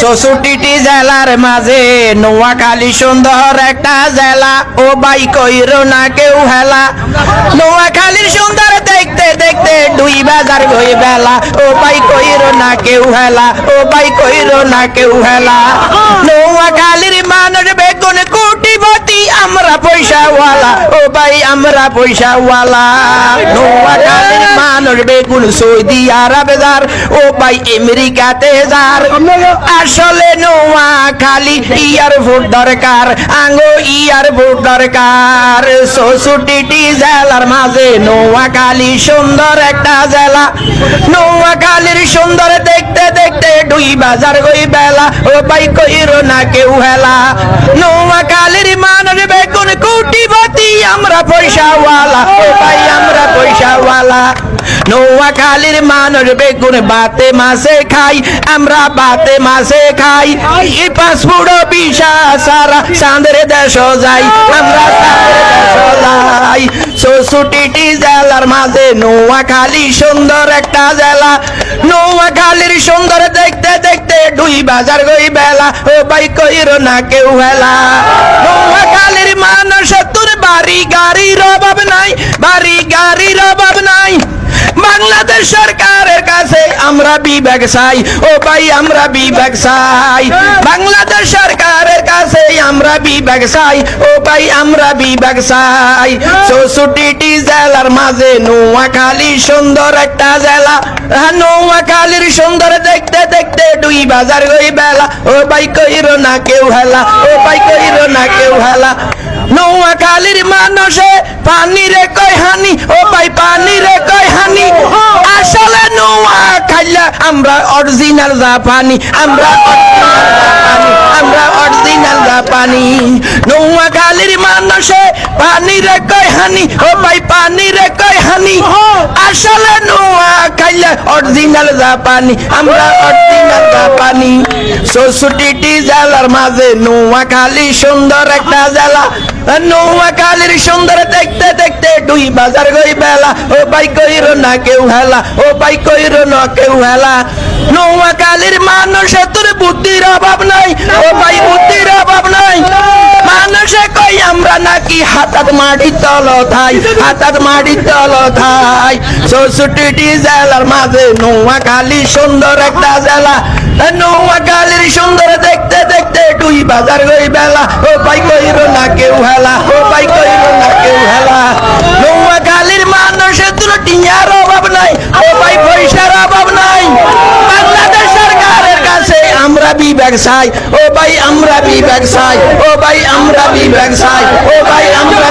শ্বশুরটিটি জেলার মাঝে, নোয়াখালী সুন্দর একটা জেলা। ও বাই কইর না কেউ হেলা। নোয়াখালীর সুন্দর দেখতে দেখতে দুই বাজার গই বেলা। ও বাই কইর না কেউ হেলা। ও বাই কইর না কেউ হেলা। নোয়াখালীর মানুষ বেগুন কোটিপতি আমরা পয়সাওয়ালা ও ভাই, আমরা পয়সাওয়ালা নোয়াখালীর মানুষ বেগুন সৌদি আরবে ও ভাই, আমেরিকাতে যার। আসলে দরকার, আঙ্গো ইয়ার ভোট দরকার জেলার মাঝে নোয়াখালী সুন্দর একটা জেলা। নোয়াখালীর সুন্দর দেখতে দেখতে দুই বাজার গই বেলা, ও ভাই কইরো না কেউ হেলা। নোয়া কালের মানুষ বেগুন কোটিপতি আমরা পয়সাওয়ালা, ও ভাই আমরা পয়সাওয়ালা। নোয়াখালীর মানুষ বেগুন বাতে মাসে খাই আমরা বাতে মাসে খাই। এই পাসপোর্ট বিশা সারা চাঁদের দেশ যাই আমরা যাই। শ্বশুরটি জেলার মাঝে নোয়াখালী সুন্দর একটা জেলা। নোয়াখালীর সুন্দর দেখতে দেখতে দুই বাজার গই বেলা ও ভাই কইর না কেউ হেলা। নোয়াখালীর মানুষ তোর বাড়ি গাড়ির অভাব নাই বাড়ি গাড়ির অভাব নাই। বাংলাদেশ সরকারের কাছে আমরা বিবেক চাই। ও ভাই আমরা বিবেক চাই। বাংলাদেশ সরকারের কাছে আমরা বিবেক চাই। ও ভাই আমরা বিবেক চাই। চৌষট্টি জেলার মাঝে নোয়াখালী সুন্দর একটা জেলা। হ্যাঁ, নোয়াখালীর সুন্দর দেখতে দেখতে দুই বাজার গই বেলা। ও ভাই কইর না কেউ হেলা। ও ভাই কইর না কেউ হেলা। নোয়াখালীর মানুষে পানি রে কই হানি, ও ভাই পানি রে কই হানি। আসলে নোয়া খাইলা আমরা অরিজিনাল জাপানি, আমরা আমরা অরিজিনাল জাপানি। নোয়াখালীর মানুষে পানি রে কই হানি, ও ভাই পানি রে কই হানি। আসলে নোয়া খাইলা অরিজিনাল জাপানি, আমরা অরিজিনাল জাপানি। চৌষট্টি জেলার মাঝে নোয়াখালী সুন্দর একটা জেলা। নোয়াখালীর সুন্দর দেখতে দেখতে দুই বাজার গই বেলা। ও ভাই কইর না কেউ হেলা, ও ভাই কইর না কেউ হেলা। নোয়াখালীর মানুষের তোর বুদ্ধির অভাব নাই, ও ভাই বুদ্ধির অভাব নাই মানুষে আমরা নাকি হাতাত মাটি তল থাই হাতাত মাটি তল থাই চৌষট্টি জেলার মাঝে নোয়াখালী সুন্দর একটা জেলা। নোয়াখালীর সুন্দর দেখতে দেখতে দুই বাজার গই বেলা। ও ভাই কইর না কেউ হেলা, ও ভাই কইর না কেউ হেলা। নোয়াখালীর মানুষের তোর টিয়ার অভাব নাই, ও ভাই বি ব্যবসায় ও ভাই, আমরা বি ব্যবসায় ও ভাই, আমরা বি ব্যবসায় ও ভাই, আমরা